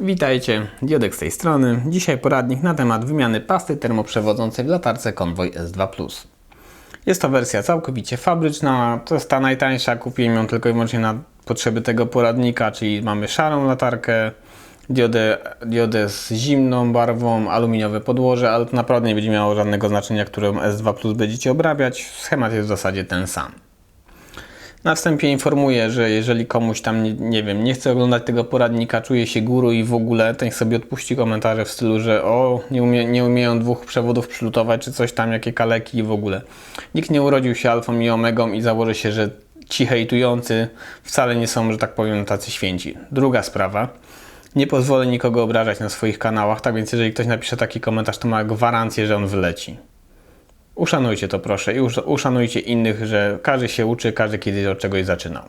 Witajcie, Diodek z tej strony. Dzisiaj poradnik na temat wymiany pasty termoprzewodzącej w latarce Convoy S2+. Jest to wersja całkowicie fabryczna, to jest ta najtańsza, kupiłem ją tylko i wyłącznie na potrzeby tego poradnika, czyli mamy szarą latarkę, diodę, diodę z zimną barwą, aluminiowe podłoże, ale to naprawdę nie będzie miało żadnego znaczenia, którą S2 będziecie obrabiać. Schemat jest w zasadzie ten sam. Na wstępie informuję, że jeżeli komuś tam, nie, nie wiem, nie chce oglądać tego poradnika, czuje się guru i w ogóle, niech sobie odpuści komentarze w stylu, że o, nie, umie, nie umieją dwóch przewodów przylutować, czy coś tam, jakie kaleki i w ogóle. Nikt nie urodził się alfą i omegą i założę się, że ci hejtujący wcale nie są, że tak powiem, tacy święci. Druga sprawa. Nie pozwolę nikogo obrażać na swoich kanałach, tak więc jeżeli ktoś napisze taki komentarz, to ma gwarancję, że on wyleci. Uszanujcie to proszę i usz- uszanujcie innych, że każdy się uczy, każdy kiedyś od czegoś zaczynał.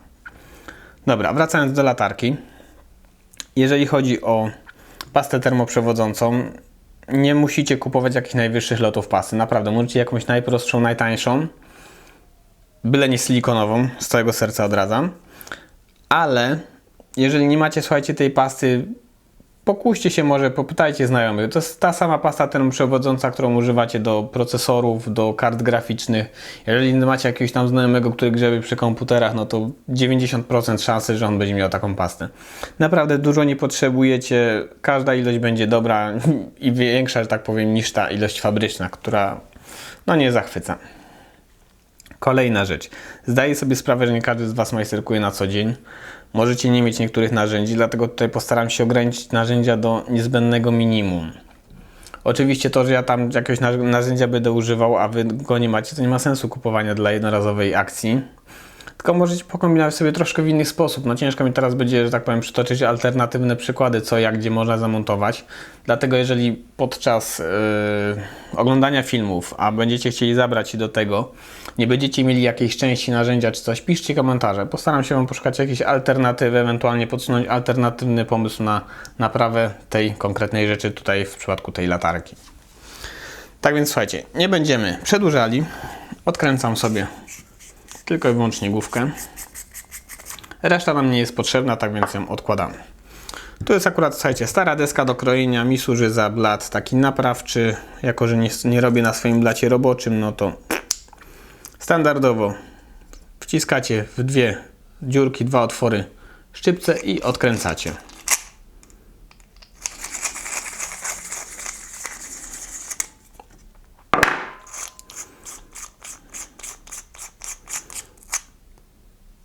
Dobra, wracając do latarki. Jeżeli chodzi o pastę termoprzewodzącą, nie musicie kupować jakichś najwyższych lotów pasy. Naprawdę, możecie jakąś najprostszą, najtańszą, byle nie silikonową, z całego serca odradzam. Ale jeżeli nie macie, słuchajcie, tej pasty, pokuście się może, popytajcie znajomych. To jest ta sama pasta termoprzewodząca, którą używacie do procesorów, do kart graficznych. Jeżeli macie jakiegoś tam znajomego, który grzebie przy komputerach, no to 90% szansy, że on będzie miał taką pastę. Naprawdę dużo nie potrzebujecie. Każda ilość będzie dobra i większa, że tak powiem, niż ta ilość fabryczna, która no nie zachwyca. Kolejna rzecz. Zdaję sobie sprawę, że nie każdy z Was majsterkuje na co dzień. Możecie nie mieć niektórych narzędzi, dlatego tutaj postaram się ograniczyć narzędzia do niezbędnego minimum. Oczywiście to, że ja tam jakiegoś nar- narzędzia będę używał, a Wy go nie macie, to nie ma sensu kupowania dla jednorazowej akcji. Tylko możecie pokombinować sobie troszkę w inny sposób. No ciężko mi teraz będzie, że tak powiem, przytoczyć alternatywne przykłady, co, jak, gdzie można zamontować. Dlatego jeżeli podczas yy, oglądania filmów, a będziecie chcieli zabrać się do tego, nie będziecie mieli jakiejś części narzędzia czy coś, piszcie komentarze. Postaram się Wam poszukać jakiejś alternatywy, ewentualnie podsunąć alternatywny pomysł na naprawę tej konkretnej rzeczy tutaj w przypadku tej latarki. Tak więc słuchajcie, nie będziemy przedłużali. Odkręcam sobie tylko i wyłącznie główkę. Reszta nam nie jest potrzebna, tak więc ją odkładamy. Tu jest akurat, słuchajcie, stara deska do krojenia. Mi służy za blat taki naprawczy. Jako, że nie, nie robię na swoim blacie roboczym, no to standardowo wciskacie w dwie dziurki, dwa otwory szczypce i odkręcacie.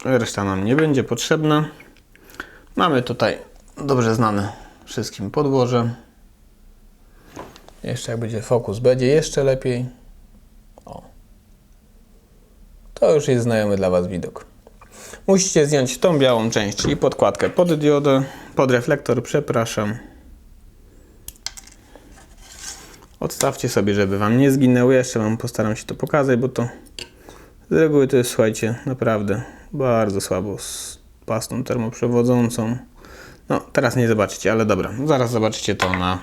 Reszta nam nie będzie potrzebna. Mamy tutaj dobrze znane wszystkim podłoże. Jeszcze jak będzie fokus, będzie jeszcze lepiej. O. To już jest znajomy dla Was widok. Musicie zdjąć tą białą część, czyli podkładkę pod diodę, pod reflektor, przepraszam. Odstawcie sobie, żeby Wam nie zginęły. Jeszcze Wam postaram się to pokazać, bo to z reguły to jest, słuchajcie, naprawdę bardzo słabo z pastą termoprzewodzącą. No, teraz nie zobaczycie, ale dobra, zaraz zobaczycie to na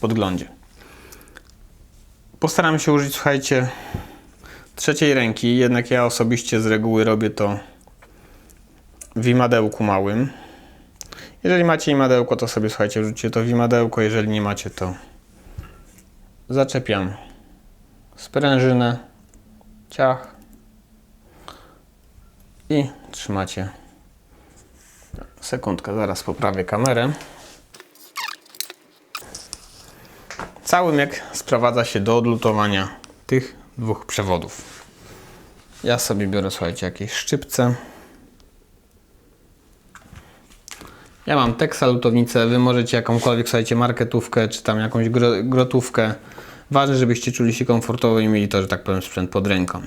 podglądzie. Postaram się użyć, słuchajcie, trzeciej ręki, jednak ja osobiście z reguły robię to w imadełku małym. Jeżeli macie imadełko, to sobie, słuchajcie, rzućcie to w imadełko, jeżeli nie macie, to zaczepiam sprężynę, ciach, i trzymacie. Sekundkę, zaraz poprawię kamerę. Cały myk sprowadza się do odlutowania tych dwóch przewodów. Ja sobie biorę, słuchajcie, jakieś szczypce. Ja mam Texa lutownicę, wy możecie jakąkolwiek, słuchajcie, marketówkę, czy tam jakąś gro- grotówkę. Ważne, żebyście czuli się komfortowo i mieli to, że tak powiem, sprzęt pod ręką.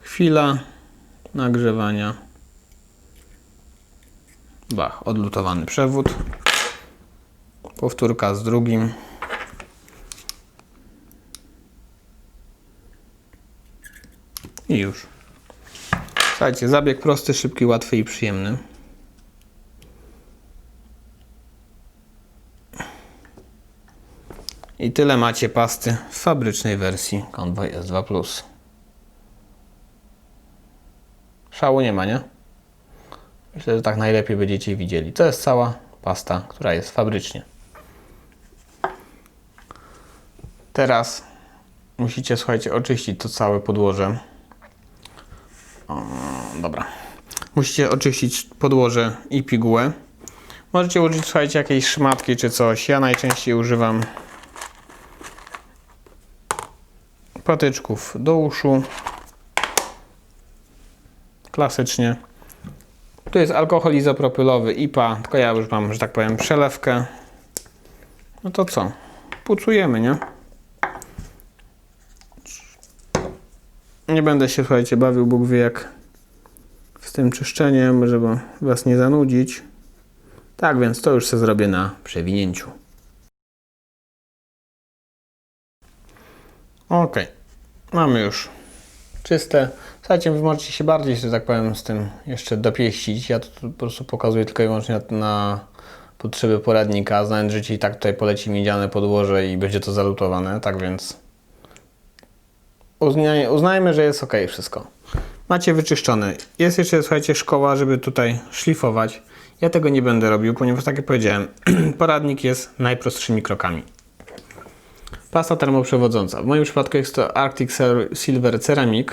Chwila nagrzewania. Bach, odlutowany przewód. Powtórka z drugim. I już. Słuchajcie, zabieg prosty, szybki, łatwy i przyjemny. I tyle macie pasty w fabrycznej wersji Convoy S2+. Szału nie ma, nie? Myślę, że tak najlepiej będziecie widzieli. To jest cała pasta, która jest fabrycznie. Teraz musicie, słuchajcie, oczyścić to całe podłoże. O, dobra. Musicie oczyścić podłoże i pigułę. Możecie użyć, słuchajcie, jakiejś szmatki czy coś. Ja najczęściej używam patyczków do uszu. Klasycznie. Tu jest alkohol izopropylowy IPA, tylko ja już mam, że tak powiem, przelewkę. No to co? Pucujemy, nie? Nie będę się, słuchajcie, bawił Bóg wie jak z tym czyszczeniem, żeby Was nie zanudzić. Tak więc to już sobie zrobię na przewinięciu. Ok, mamy już czyste. Słuchajcie, Wy możecie się bardziej, że tak powiem, z tym jeszcze dopieścić. Ja to po prostu pokazuję tylko i wyłącznie na, potrzeby poradnika, znając, że Ci i tak tutaj poleci miedziane podłoże i będzie to zalutowane, tak więc uznaj, uznajmy, że jest ok wszystko. Macie wyczyszczone. Jest jeszcze, słuchajcie, szkoła, żeby tutaj szlifować. Ja tego nie będę robił, ponieważ tak jak powiedziałem, poradnik jest najprostszymi krokami. Pasta termoprzewodząca. W moim przypadku jest to Arctic Silver Ceramic.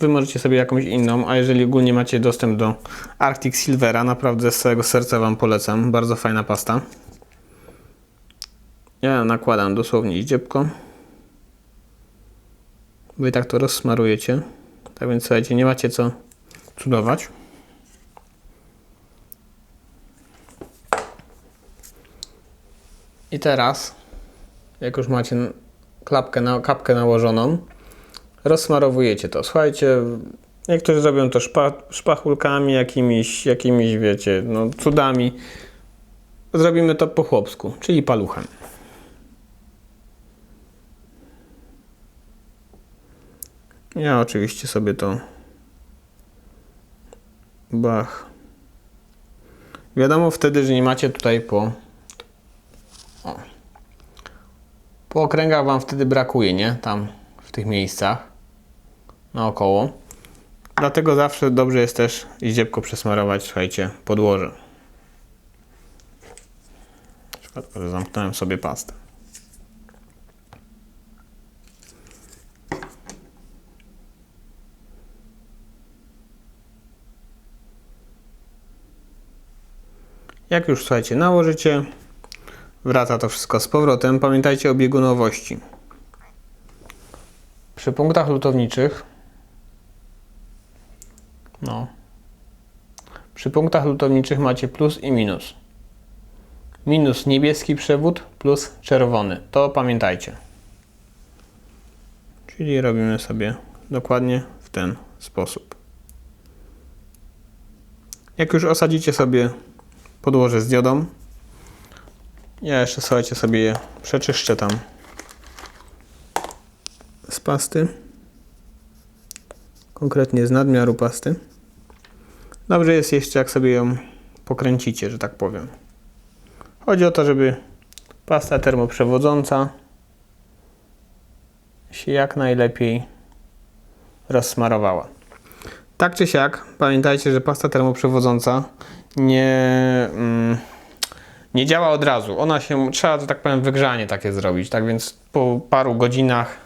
Wy możecie sobie jakąś inną, a jeżeli ogólnie macie dostęp do Arctic Silvera, naprawdę z całego serca Wam polecam. Bardzo fajna pasta. Ja nakładam dosłownie ździebko. Wy tak to rozsmarujecie. Tak więc słuchajcie, nie macie co cudować. I teraz, jak już macie klapkę, na, kapkę nałożoną, rozsmarowujecie to. Słuchajcie, niektórzy zrobią to szpa, szpachulkami, jakimiś, jakimiś, wiecie, no, cudami. Zrobimy to po chłopsku, czyli paluchem. Ja oczywiście sobie to bach. Wiadomo wtedy, że nie macie tutaj po o. po okręgach wam wtedy brakuje, nie? Tam w tych miejscach naokoło. Dlatego zawsze dobrze jest też iździebko przesmarować, słuchajcie, podłoże. Szkoda, że zamknąłem sobie pastę. Jak już słuchajcie, nałożycie, wraca to wszystko z powrotem. Pamiętajcie o biegunowości. Przy punktach lutowniczych, no, przy punktach lutowniczych macie plus i minus. Minus niebieski przewód, plus czerwony. To pamiętajcie. Czyli robimy sobie dokładnie w ten sposób. Jak już osadzicie sobie podłoże z diodą. Ja jeszcze, słuchajcie, sobie je przeczyszczę tam z pasty. Konkretnie z nadmiaru pasty. Dobrze jest jeszcze, jak sobie ją pokręcicie, że tak powiem. Chodzi o to, żeby pasta termoprzewodząca się jak najlepiej rozsmarowała. Tak czy siak, pamiętajcie, że pasta termoprzewodząca nie, mm, nie działa od razu. Ona się, trzeba, że tak powiem, wygrzanie takie zrobić. Tak więc po paru godzinach,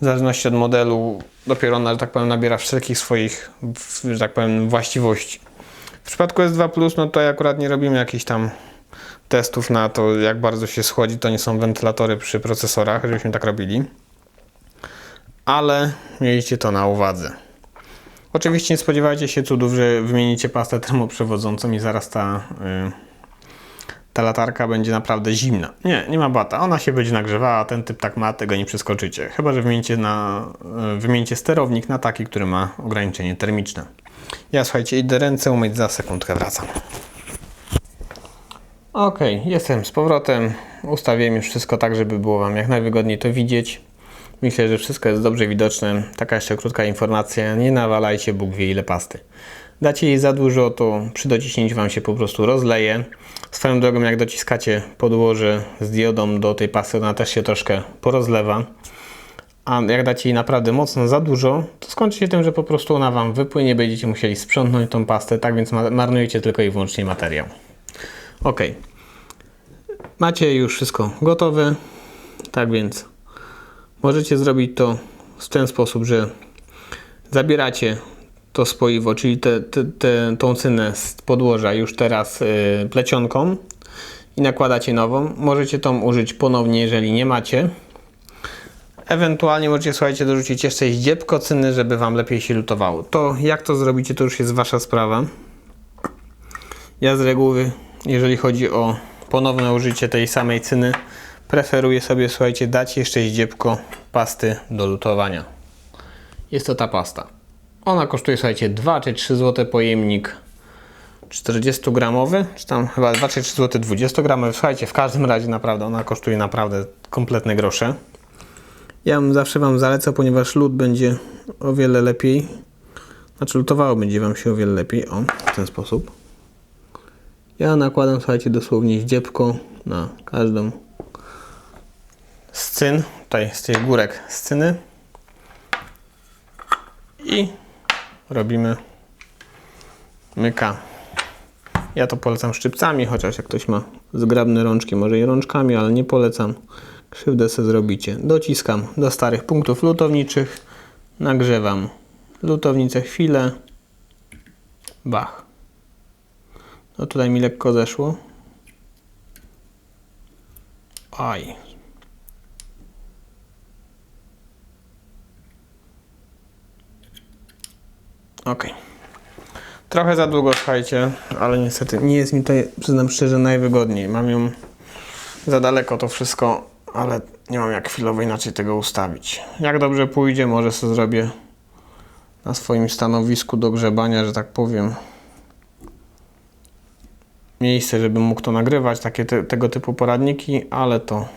w zależności od modelu, dopiero ona, że tak powiem, nabiera wszelkich swoich, że tak powiem, właściwości. W przypadku S2, no to akurat nie robimy jakichś tam testów na to, jak bardzo się schłodzi. To nie są wentylatory przy procesorach, żebyśmy tak robili. Ale mieliście to na uwadze. Oczywiście nie spodziewajcie się cudów, że wymienicie pastę termoprzewodzącą i zaraz ta, yy, ta latarka będzie naprawdę zimna. Nie, nie ma bata. Ona się będzie nagrzewała, ten typ tak ma, tego nie przeskoczycie. Chyba, że wymienicie, na, yy, wymienicie sterownik na taki, który ma ograniczenie termiczne. Ja słuchajcie, idę ręce umyć, za sekundkę wracam. Ok, jestem z powrotem. Ustawiłem już wszystko tak, żeby było Wam jak najwygodniej to widzieć. Myślę, że wszystko jest dobrze widoczne. Taka jeszcze krótka informacja. Nie nawalajcie Bóg wie ile pasty. Dacie jej za dużo, to przy dociśnięciu Wam się po prostu rozleje. Swoją drogą, jak dociskacie podłoże z diodą do tej pasty, ona też się troszkę porozlewa. A jak dacie jej naprawdę mocno za dużo, to skończy się tym, że po prostu ona Wam wypłynie, będziecie musieli sprzątnąć tą pastę, tak więc marnujecie tylko i wyłącznie materiał. Ok. Macie już wszystko gotowe. Tak więc możecie zrobić to w ten sposób, że zabieracie to spoiwo, czyli te, te, te, tą cynę z podłoża już teraz y, plecionką i nakładacie nową. Możecie tą użyć ponownie, jeżeli nie macie. Ewentualnie możecie, słuchajcie, dorzucić jeszcze zdziebko cyny, żeby Wam lepiej się lutowało. To jak to zrobicie, to już jest Wasza sprawa. Ja z reguły, jeżeli chodzi o ponowne użycie tej samej cyny, preferuję sobie, słuchajcie, dać jeszcze zdziebko pasty do lutowania. Jest to ta pasta. Ona kosztuje, słuchajcie, 2 czy 3 zł pojemnik 40 gramowy, czy tam chyba 2 czy 3 zł 20 gramowy. Słuchajcie, w każdym razie naprawdę ona kosztuje naprawdę kompletne grosze. Ja zawsze Wam zalecał, ponieważ lód będzie o wiele lepiej. Znaczy lutowało będzie Wam się o wiele lepiej. O, w ten sposób. Ja nakładam, słuchajcie, dosłownie zdziebko na każdą scyn, tutaj z tych górek scyny i robimy myka. Ja to polecam szczypcami, chociaż jak ktoś ma zgrabne rączki, może i rączkami, ale nie polecam. Krzywdę se zrobicie. Dociskam do starych punktów lutowniczych, nagrzewam lutownicę chwilę, bach. No tutaj mi lekko zeszło. Aj. Ok. Trochę za długo, słuchajcie, ale niestety nie jest mi tutaj, przyznam szczerze, najwygodniej. Mam ją za daleko to wszystko, ale nie mam jak chwilowo inaczej tego ustawić. Jak dobrze pójdzie, może sobie zrobię na swoim stanowisku do grzebania, że tak powiem, miejsce, żebym mógł to nagrywać, takie te, tego typu poradniki, ale to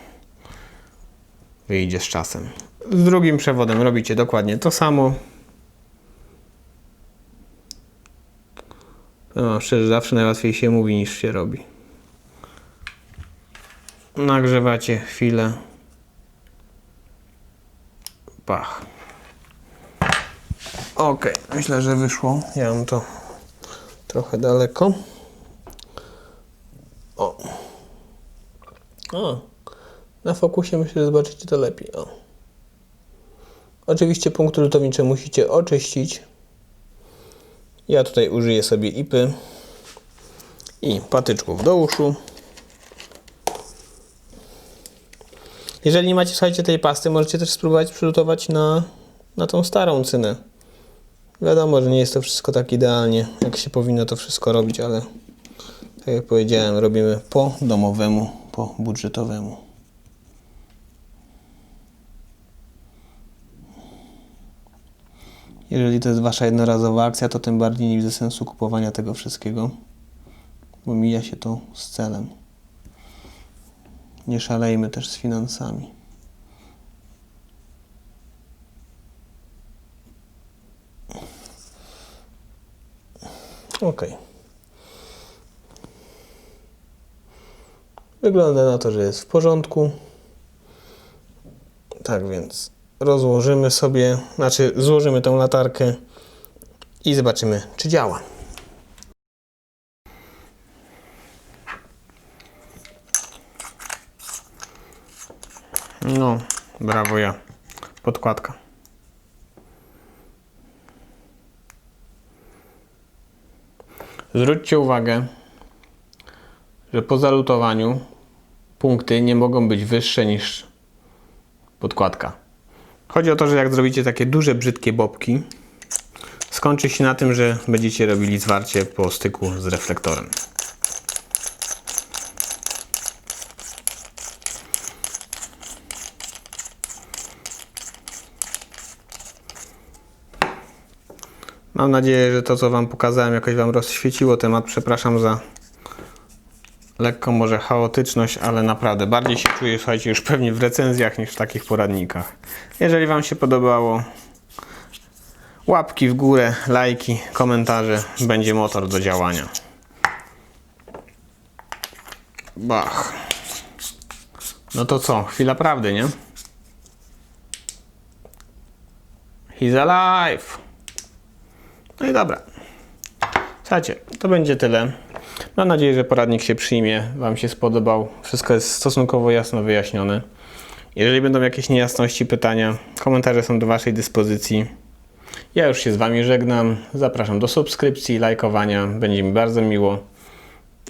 wyjdzie z czasem. Z drugim przewodem robicie dokładnie to samo. Wam szczerze, zawsze najłatwiej się mówi niż się robi. Nagrzewacie chwilę. Pach. Ok, myślę, że wyszło. Ja mam to trochę daleko. O. O. Na fokusie myślę, że zobaczycie to lepiej. O. Oczywiście punkty lutownicze musicie oczyścić. Ja tutaj użyję sobie ipy i patyczków do uszu. Jeżeli nie macie, słuchajcie, tej pasty, możecie też spróbować przylutować na, na tą starą cynę. Wiadomo, że nie jest to wszystko tak idealnie, jak się powinno to wszystko robić, ale tak jak powiedziałem, robimy po domowemu, po budżetowemu. Jeżeli to jest Wasza jednorazowa akcja, to tym bardziej nie widzę sensu kupowania tego wszystkiego, bo mija się to z celem. Nie szalejmy też z finansami. Ok. Wygląda na to, że jest w porządku. Tak więc rozłożymy sobie, znaczy złożymy tą latarkę i zobaczymy, czy działa. No, brawo ja. Podkładka. Zwróćcie uwagę, że po zalutowaniu punkty nie mogą być wyższe niż podkładka. Chodzi o to, że jak zrobicie takie duże, brzydkie bobki, skończy się na tym, że będziecie robili zwarcie po styku z reflektorem. Mam nadzieję, że to, co Wam pokazałem, jakoś Wam rozświeciło temat. Przepraszam za lekką może chaotyczność, ale naprawdę bardziej się czuję, słuchajcie, już pewnie w recenzjach niż w takich poradnikach. Jeżeli Wam się podobało, łapki w górę, lajki, komentarze, będzie motor do działania. Bach. No to co, chwila prawdy, nie? He's alive. No i dobra. Słuchajcie, to będzie tyle. Mam nadzieję, że poradnik się przyjmie, Wam się spodobał. Wszystko jest stosunkowo jasno wyjaśnione. Jeżeli będą jakieś niejasności, pytania, komentarze są do Waszej dyspozycji. Ja już się z Wami żegnam. Zapraszam do subskrypcji, lajkowania. Będzie mi bardzo miło.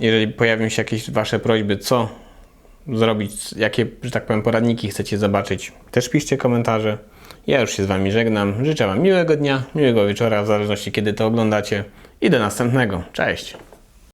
Jeżeli pojawią się jakieś Wasze prośby, co zrobić, jakie, że tak powiem, poradniki chcecie zobaczyć, też piszcie komentarze. Ja już się z Wami żegnam. Życzę Wam miłego dnia, miłego wieczora, w zależności kiedy to oglądacie. I do następnego. Cześć!